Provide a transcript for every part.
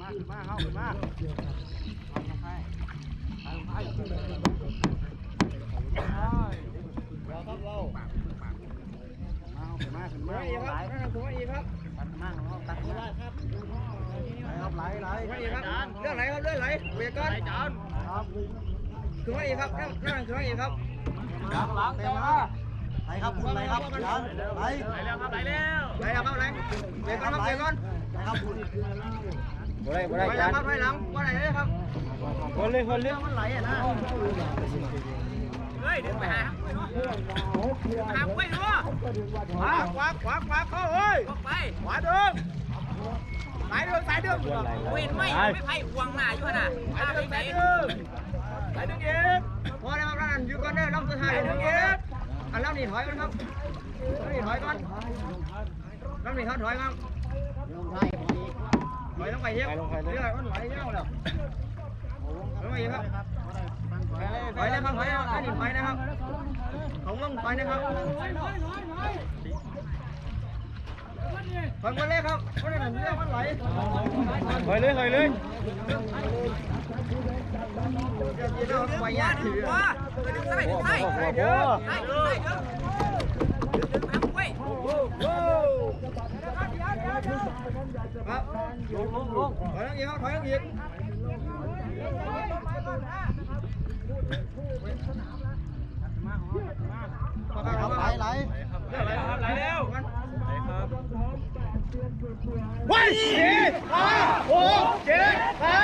มาขึ้นมาเข้าขึ้นมาเราครับเรามาขึ้นมาขึ้นมาไหลตัดมาเราตัดมาครับไหลไหลเรื่องไหนครับเรื่องไหนเบรกก่อนครับคือว่าอีกครับเรื่องเรื่องคือว่าอีกครับหลังหลังเต็มมาไหลครับคุณไหลครับไหลไหลไหนครับไหนเบรกก่อนครับเบรกก่อนไหลครับคุณ ไหนหลังครับไหนหลังว่าไหนเลยครับคนเลยคนเลี้ยงมันไหลอะนะเฮ้ยเดี๋ยวไปหาหากล้วยดูขวาขวาขวาขวาเข้าเฮ้ยออกไปขวาเดิมสายเดิมสายเดิมเว้นไม่ไม่ไผ่ห่วงหน้าอยู่ขนาดสายตาเดิไปมไหนสายเดิมสายเดิมเองพอแล้วครับนั่นอยู่ก่อนเด้อลำสุดท้ายเดิมเองอันลำนี่ถอยก่อนครับลำนี่ถอยก่อนลำนี่เขาถอยครับถอย ไหลลงไปเยอะไหลลงไปเลยไหลเยอะแล้วไหลไปเยอะครับไหลเลยครับไปหลครับอันนี้ไหลนะครับของลงไปนะครับฟังมาเลยครับไม่ได้หนึ่งเรื่องมันไหลไหลเลยไหลเลยไปเยากถือว่าไปดึงไส้ดึงไส้ไส้เด้อไส้เด้อ ครับลงลงลงถอยต้องยิงครับถอยต้องยิงไหลไหลไหลครื่องอะไรครับไหลแล้ววันสี่ห้าหกเจ็ดแปด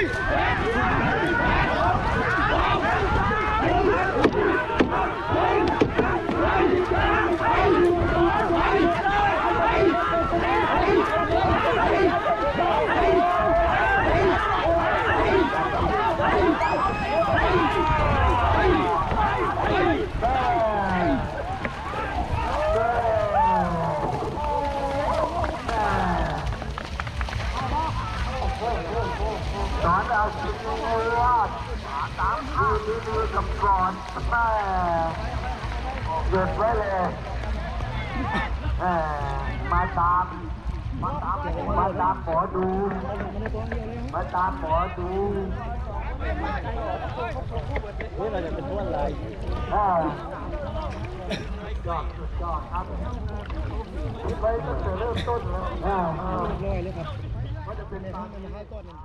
诶 เอาชิ้นเนื้อสามข้าวที่มือกับกรอนแม่หยุดไว้เลยแหมมาตามมาตามมาตามหมอดู มาตามหมอดูเฮ้ยเราจะเป็นตัวอะไรแหมยอดสุดยอดครับคิดไว้ตั้งแต่เริ่มต้นเลยแหมร้อยเลยครับว่าจะเป็นตามให้ก้อนหนึ่ง